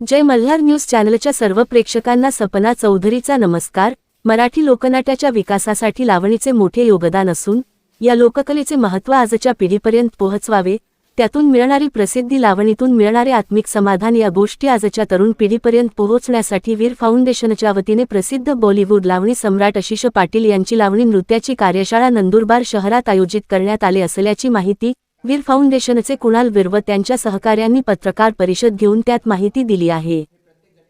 जय Malhar news चॅनलच्या सर्व प्रेक्षकांना सपना चौधरीचा नमस्कार. मराठी लोकनाट्याच्या विकासासाठी लावणीचे मोठे योगदान असून या लोककलेचे महत्त्व आजच्या पिढीपर्यंत पोहोचवावे त्यातून मिळणारी प्रसिद्धी लावणीतून मिळणारे आत्मिक समाधान या गोष्टी आजच्या तरुण पिढीपर्यंत पोहोचण्यासाठी वीर फाउंडेशनच्या वतीने प्रसिद्ध बॉलिवूड लावणी सम्राट आशिष पाटील यांची लावणी नृत्याची कार्यशाळा नंदुरबार शहरात आयोजित करण्यात आले असल्याची माहिती वीर फाउंडेशनचे कुणाल वीर व त्यांच्या सहकाऱ्यांनी पत्रकार परिषद घेऊन त्यात माहिती दिली आहे.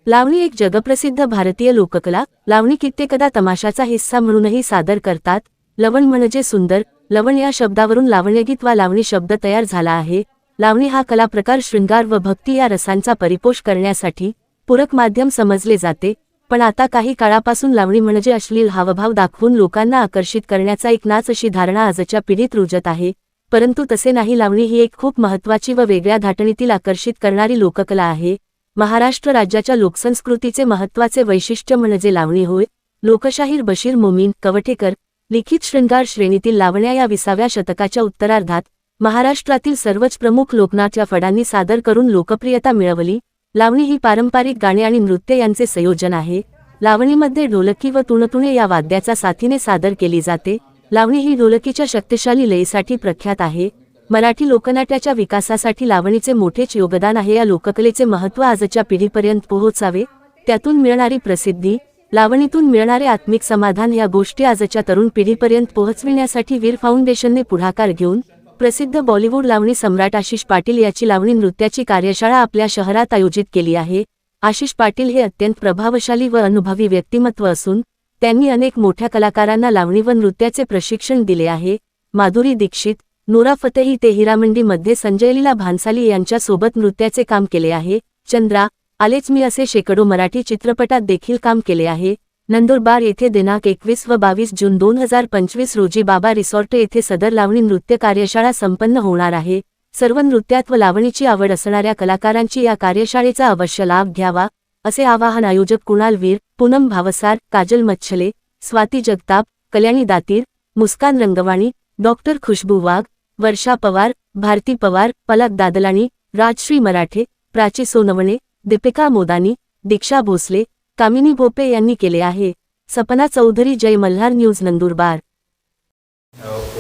लावणी एक जगप्रसिद्ध भारतीय लोककला. लावणी कित्येकदा तमाशाचा हिस्सा म्हणूनही सादर करतात. लवण म्हणजे सुंदर. लवण या शब्दावरून लावण्यगीत वा लावणी शब्द तयार झाला आहे. लावणी हा कलाप्रकार शृंगार व भक्ती या रसांचा परिपोष करण्यासाठी पूरक माध्यम समजले जाते. पण आता काही काळापासून लावणी म्हणजे अश्लील हावभाव दाखवून लोकांना आकर्षित करण्याचा एक नाच अशी धारणा आजच्या पिढीत रुजत आहे. परंतु तसे नाही लावणी ही एक खूप महत्त्वाची व वेगळ्या धाटणीतील आकर्षित करणारी लोककला आहे. महाराष्ट्र राज्याच्या लोकसंस्कृतीचे महत्त्वाचे वैशिष्ट्य म्हणजे लावणी होय. लोकशाहीर बशीर मोमीन कवठेकर लिखित शृंगार श्रेणीतील लावण्या या विसाव्या शतकाच्या उत्तरार्धात महाराष्ट्रातील सर्वच प्रमुख लोकनाट्य फडांनी सादर करून लोकप्रियता मिळवली. लावणी ही पारंपरिक गाणे आणि नृत्य यांचे संयोजन आहे. लावणीमध्ये ढोलकी व तुणतुणे या वाद्याचा साथीने सादर केली जाते. लावणी ही ढोलकीच्या शक्तिशाली लयीसाठी प्रख्यात आहे. मराठी लोकनाट्याच्या विकासासाठी लावणीचे मोठेच योगदान आहे. या लोककलेचे महत्त्व आजच्या पिढीपर्यंत पोहोचावे. त्यातून मिळणारी प्रसिद्धी लावणीतून मिळणारे आत्मिक समाधान या गोष्टी आजच्या तरुण पिढीपर्यंत पोहोचविण्यासाठी वीर फाउंडेशनने पुढाकार घेऊन प्रसिद्ध बॉलिवूड लावणी सम्राट आशिष पाटील याची लावणी नृत्याची कार्यशाळा आपल्या शहरात आयोजित केली आहे. आशिष पाटील हे अत्यंत प्रभावशाली व अनुभवी व्यक्तिमत्व असून त्यांनी अनेक मोठ्या कलाकारांना लावणी व नृत्याचे प्रशिक्षण दिले आहे. माधुरी दीक्षित नोरा फतेही ते हिरामंडीमध्ये संजयलीला भान्साली यांच्यासोबत नृत्याचे काम केले आहे. चंद्रा आलेच मी असे शेकडो मराठी चित्रपटात देखील काम केले आहे. नंदुरबार येथे दिनांक एकवीस व बावीस जून दोन हजार पंचवीस रोजी बाबा रिसॉर्ट येथे सदर लावणी नृत्य कार्यशाळा संपन्न होणार आहे. सर्व नृत्यात व लावणीची आवड असणाऱ्या कलाकारांची या कार्यशाळेचा अवश्य लाभ घ्यावा. असे आवाहन आयोजक कुणाल वीर पूनम भावसार काजल मच्छले स्वाती जगताप कल्याणी दातीर मुस्कान रंगवाणी डॉक्टर खुशबू वाघ वर्षा पवार भारती पवार पलक दादलाणी राजश्री मराठे प्राची सोनवणे दीपिका मोदानी दीक्षा भोसले कामिनी भोपे यांनी केले आहे. सपना चौधरी जय मल्हार न्यूज नंदुरबार.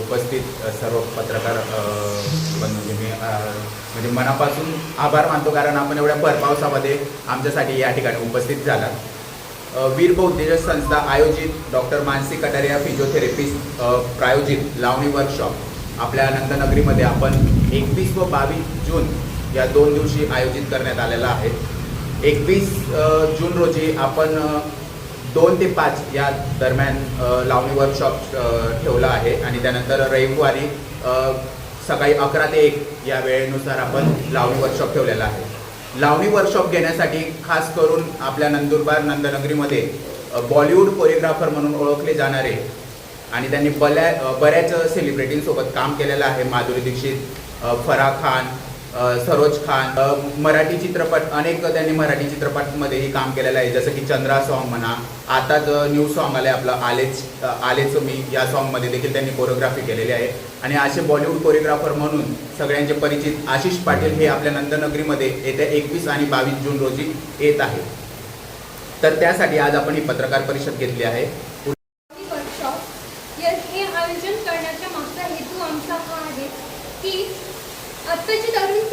उपस्थित सर्व पत्रकार म्हणजे मनापासून आभार मानतो कारण आपण एवढ्या परपावसामध्ये आमच्यासाठी या ठिकाणी उपस्थित झाला वीर बौद्धिक संस्था आयोजित डॉक्टर मानसी कटारिया फिजिओथेरपिस्ट प्रायोजित लावणी वर्कशॉप आपल्या नंदनगरीमध्ये आपण एकवीस व बावीस जून या दोन दिवशी आयोजित करण्यात आलेला आहे. एकवीस जून रोजी आपण दोन ते पाच या दरम्यान लावणी वर्कशॉप ठेवला आहे. आणि त्यानंतर रविवारी सकाळी अकरा ते एक या वेळेनुसार आपण लावणी वर्कशॉप ठेवलेला आहे. लावणी वर्कशॉप घेण्यासाठी खास करून आपल्या नंदुरबार नंदनगरीमध्ये बॉलिवूड कोरिओग्राफर म्हणून ओळखले जाणारे आणि त्यांनी बल्या बऱ्याच सेलिब्रिटींसोबत काम केलेलं आहे. माधुरी दीक्षित फराह खान सरोज खान मराठी चित्रपट अनेक त्यांनी मराठी चित्रपटमध्येही काम केलेलं आहे. जसं की चंद्रा सॉन्ग म्हणा आताच न्यू सॉन्ग आलं आपलं आलेच आलेच मी या सॉन्गमध्ये देखील त्यांनी कोरिओग्राफी केलेली आहे. आणि असे बॉलिवूड कोरिओग्राफर म्हणून सगळ्यांचे परिचित आशिष पाटील हे आपल्या नंदनगरीमध्ये येत्या एकवीस आणि बावीस जून रोजी येत आहे तर त्यासाठी आज आपण ही पत्रकार परिषद घेतली आहे. हे आयोजन करण्याच्या मागचा हेतू आमचा हा आहे की आत्ताची तरुण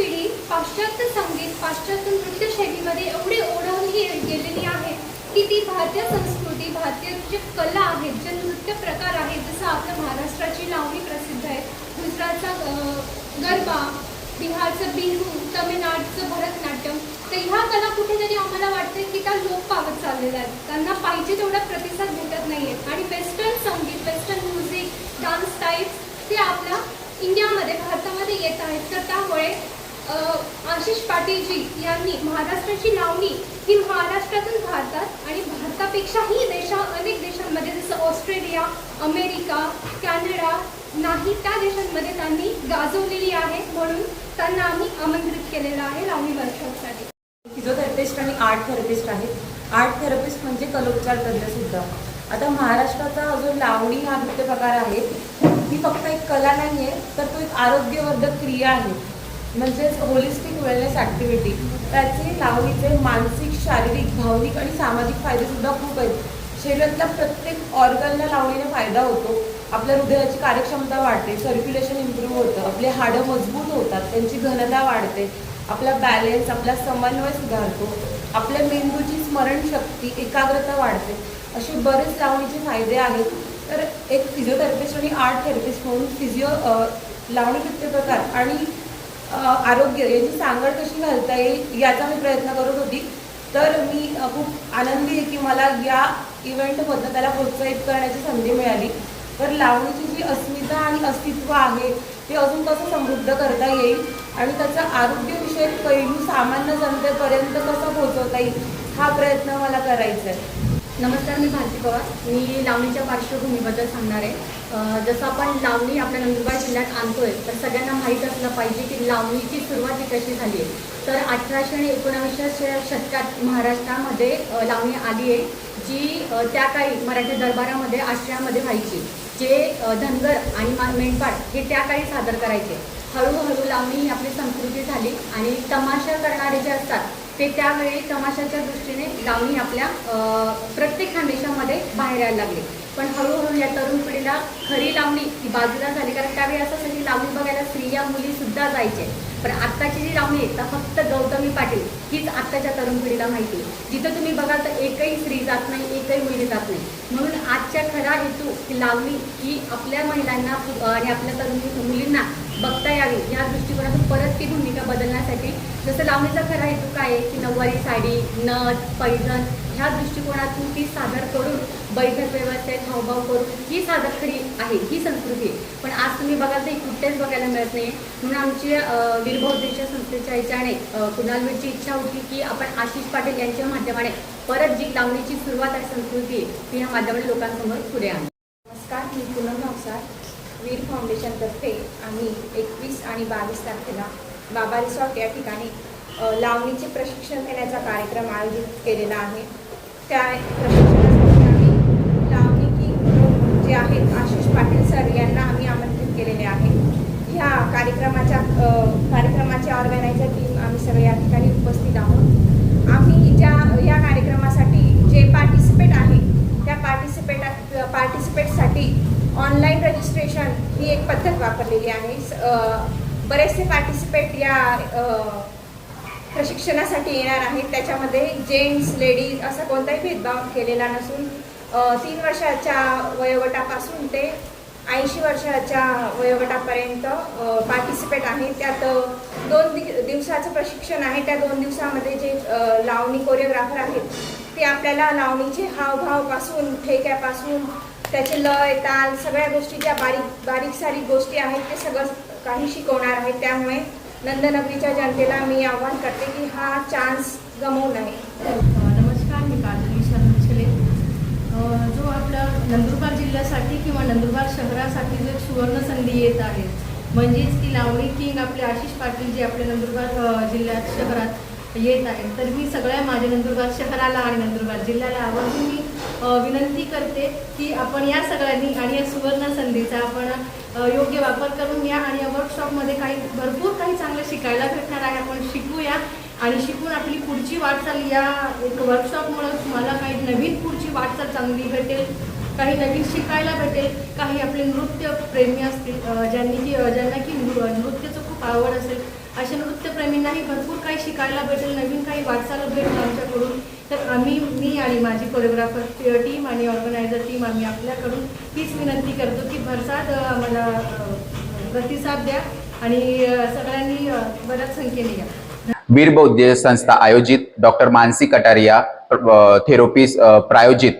पाश्चात्य संगीत पाश्चात्य नृत्य शैलीमध्ये एवढी ओढवली गेलेली आहे की ती भारतीय संस्कृती भारतीय जे कला आहेत जे नृत्य प्रकार आहेत जसं आपल्या महाराष्ट्राची लावणी प्रसिद्ध आहे. गुजरातचा गरबा बिहारचं बिहू तमिळनाडूचं भरतनाट्यम तर ह्या कला कुठेतरी आम्हाला वाटते की त्या लोक पावत चाललेल्या आहेत. त्यांना पाहिजे तेवढा प्रतिसाद भेटत नाही आहे आणि वेस्टर्न संगीत वेस्टर्न म्युझिक डान्स टाईप्स ते आपल्या इंडियामध्ये भारतामध्ये येत आहेत. तर त्यामुळे आशिष पाटीलजी यांनी महाराष्ट्राची लावणी ही महाराष्ट्रातून भारतात आणि भारतापेक्षाही देशा अनेक देशांमध्ये जसं ऑस्ट्रेलिया अमेरिका कॅनडा नाही त्या देशांमध्ये त्यांनी गाजवलेली आहे. म्हणून त्यांना आम्ही आमंत्रित केलेलं आहे लावणी वर्कशॉपसाठी फिजिओथेरपिस्ट आणि आर्ट थेरपिस्ट आहेत. आर्ट थेरपिस्ट म्हणजे कलोपचार तज्ज्ञ सुद्धा. आता महाराष्ट्राचा जो लावणी हा नृत्य प्रकार आहे ही फक्त एक कला नाही आहे तर तो एक आरोग्यवर्धक क्रिया आहे. म्हणजेच होलिस्टिक वेलनेस ॲक्टिव्हिटी त्याचे लावणीचे मानसिक शारीरिक भावनिक आणि सामाजिक फायदेसुद्धा खूप आहेत. शरीरातल्या प्रत्येक ऑर्गनला लावणीने फायदा होतो. आपल्या हृदयाची कार्यक्षमता वाढते सर्क्युलेशन इम्प्रूव्ह होतं आपले हाडं मजबूत होतात त्यांची घनता वाढते आपला बॅलेन्स आपला समन्वय सुधारतो आपल्या मेंदूची स्मरणशक्ती एकाग्रता वाढते. असे बरेच लावणीचे फायदे आहेत. तर एक फिजिओथेरपिस्ट आणि आर्ट थेरपिस्ट म्हणून फिजिओ लावणी नृत्य प्रकार आणि आरोग्य याची सांगड कशी घालता येईल याचा मी प्रयत्न करत होती. तर मी खूप आनंदी आहे की मला या इव्हेंटमधनं त्याला प्रोत्साहित करण्याची संधी मिळाली. तर लावणीची जी अस्मिता आणि अस्तित्व आहे ते अजून कसं समृद्ध करता येईल आणि त्याचा आरोग्यविषयक पैलू सामान्य जनतेपर्यंत कसा पोहोचवता येईल हा प्रयत्न मला करायचा आहे. नमस्कार मी भारती पवार. मी लावणीच्या पार्श्वभूमीबद्दल सांगणार आहे. जसं आपण लावणी आपल्या नंदुरबार जिल्ह्यात आणतोय तर सगळ्यांना माहीत असलं पाहिजे की लावणीची सुरुवात ही कशी झाली आहे. तर अठराशे आणि एकोणावीसशे शतकात महाराष्ट्रामध्ये लावणी आली आहे जी त्या काळी मराठी दरबारामध्ये आश्रयामध्ये व्हायची. जे धनगर आणि मा- मेंढपाळ हे त्या काळी सादर करायचे. हळूहळू लावणी ही आपली संस्कृती झाली आणि तमाशा करणारे जे असतात ते त्यावेळी तमाशाच्या दृष्टीने लावणी आपल्या प्रत्येक खानदेशामध्ये बाहेर यायला लागले. पण हळूहळू या तरुण पिढीला खरी लावणी ही बाजूला झाली. कारण त्यावेळी असं असेल की लावणी बघायला स्त्रिया मुली सुद्धा जायचे. पण आत्ताची जी लावणी आहे तर फक्त गौतमी पाटील हीच आत्ताच्या तरुण पिढीला माहिती आहे. जिथं तुम्ही बघाल तर एकही स्त्री जात नाही एकही मुलगी जात नाही. म्हणून आजच्या खरा हेतू की लावणी ही आपल्या महिलांना आणि आपल्या तरुण मुलींना बघता यावी या दृष्टिकोनातून परत ती भूमिका बदलण्यासाठी जसं लावणीचा खरा हेतू काय आहे की नऊवारी साडी नथ पैठण ह्या दृष्टिकोनातून ती सादर करून बैठक व्यवस्थेत हावभाव करून ही सादर खरी आहे ही संस्कृती आहे. पण आज तुम्ही बघाल तर कुठेच बघायला मिळत नाही. म्हणून आमची अ, संस्थेच्या ह्याच्याने अ, कुणालवीरची इच्छा होती की आपण आशिष पाटील यांच्या माध्यमाने परत जी लावणीची सुरुवात आहे संस्कृती ती ह्या माध्यमाने लोकांसमोर पुढे आणली नमस्कार मी पूनम भावसार वीर फाउंडेशनतर्फे आम्ही एकवीस आणि बावीस तारखेला बाबा रिसॉर्ट या ठिकाणी लावणीचे प्रशिक्षण देण्याचा कार्यक्रम आयोजित केलेला आहे. त्या प्रशिक्षणासाठी आम्ही लावणी की जे आहेत आशिष पाटील सर यांना आम्ही आमंत्रित केलेले आहे. ह्या कार्यक्रमाच्या कार्यक्रमाचे ऑर्गनायझर टीम आम्ही सगळे या ठिकाणी उपस्थित आहोत. आम्ही ज्या या कार्यक्रमासाठी जे पार्टिसिपेट आहे त्या पार्टिसिपेट पार्टिसिपेटसाठी ऑनलाईन ही एक पद्धत वापरलेली आहे. बरेचसे पार्टिसिपेट या प्रशिक्षणासाठी येणार आहेत. त्याच्यामध्ये जेंट्स लेडीज असा कोणताही भेदभाव केलेला नसून तीन वर्षाच्या वयोगटापासून ते ऐंशी वर्षाच्या वयोगटापर्यंत पार्टिसिपेट आहे. त्यात दोन दि दिवसाचं प्रशिक्षण आहे. त्या दोन दिवसामध्ये जे लावणी कोरिओग्राफर आहेत ते आपल्याला लावणीचे हावभावपासून ठेक्यापासून त्याचे लय ताल सगळ्या गोष्टी ज्या बारीक बारीक सारीक गोष्टी आहेत ते सगळं काही शिकवणार आहेत त्यामुळे नंदनगरीच्या जनतेला मी आव्हान करते की हा चान्स गमवू नये. नमस्कार मी काजल विशाल जो आपला नंदुरबार जिल्ह्यासाठी किंवा नंदुरबार शहरासाठी जो सुवर्ण संधी येत आहे म्हणजेच ती लावणी किंग आपले आशिष पाटील जे आपल्या नंदुरबार जिल्ह्यात शहरात येत आहेत तर मी सगळ्या माझ्या नंदुरबार शहराला आणि नंदुरबार जिल्ह्याला आवर्जून मी विनंती करते की आपण या सगळ्यांनी आणि या सुवर्ण संधीचा आपण योग्य वापर करून या आणि या वर्कशॉपमध्ये काही भरपूर काही चांगलं शिकायला भेटणार आहे. आपण शिकूया आणि शिकून आपली पुढची वाटचाल या एक वर्कशॉपमुळं तुम्हाला काही नवीन पुढची वाटचाल चांगली भेटेल काही नवीन शिकायला भेटेल काही आपले नृत्य प्रेमी असतील ज्यांनी की ज्यांना की नृ नृत्याचं खूप आवड असेल अशा नृत्यप्रेमींनाही भरपूर काही शिकायला भेटेल नवीन काही वाटचाल भेटेल आमच्याकडून. तर आम्ही मी आणि माझी कोरिओग्राफर टीम आणि ऑर्गनायझर टीम आम्ही आपल्याकडून हीच विनंती करतो की भरसाद आम्हाला प्रतिसाद द्या आणि सगळ्यांनी बऱ्याच संख्येने या. वीरबौद्ध संस्था आयोजित डॉक्टर मानसी कटारिया अ, प्रायोजित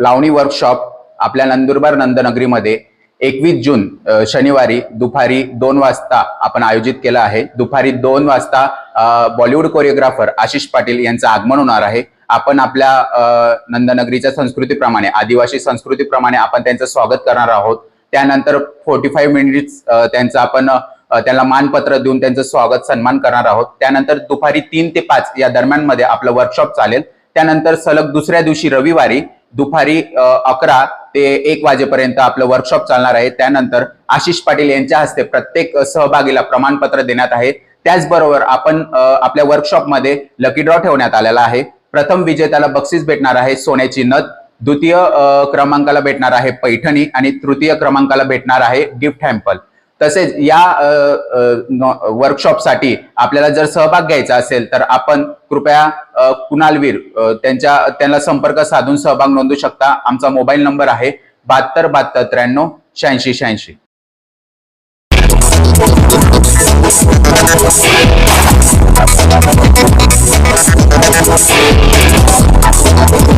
लावणी वर्कशॉप आपल्या नंदुरबार नंदनगरीमध्ये एकवीस जून शनिवारी दुपारी दोन वाजता आपण आयोजित केलं आहे. दुपारी दोन वाजता बॉलिवूड कोरिओग्राफर आशिष पाटील यांचं आगमन होणार आहे. आपण आपल्या नंदनगरीच्या संस्कृतीप्रमाणे आदिवासी संस्कृतीप्रमाणे आपण त्यांचं स्वागत करणार आहोत. त्यानंतर फोर्टी फाईव्ह मिनिट्स त्यांचं आपण त्याला त्यांना मानपत्र देऊन त्यांचं स्वागत सन्मान करणार आहोत. त्यानंतर दुपारी तीन ते पाच या दरम्यानमध्ये आपलं वर्कशॉप चालेल. त्यानंतर सलग दुसऱ्या दिवशी रविवारी दुपारी अकरा ते एक वाजेपर्यंत आपलं वर्कशॉप चालणार आहे. त्यानंतर आशिष पाटील यांच्या हस्ते प्रत्येक सहभागीला प्रमाणपत्र देण्यात आहे. त्याचबरोबर आपण आपल्या वर्कशॉपमध्ये लकी ड्रॉ ठेवण्यात आलेला आहे. प्रथम विजेत्याला बक्षीस भेटणार आहे सोन्याची नथ. द्वितीय क्रमांकाला भेटणार आहे पैठणी. आणि तृतीय क्रमांकाला भेटणार आहे गिफ्ट हॅम्पल तसेच या वर्कशॉपसाठी आपल्याला जर सहभाग घ्यायचा असेल तर आपण कृपया कुणालवीर त्यांच्या त्यांना संपर्क साधून सहभाग नोंदवू शकता. आमचा मोबाईल नंबर आहे बहात्तर बहात्तर त्र्याण्णव शहाऐंशी शहाऐंशी.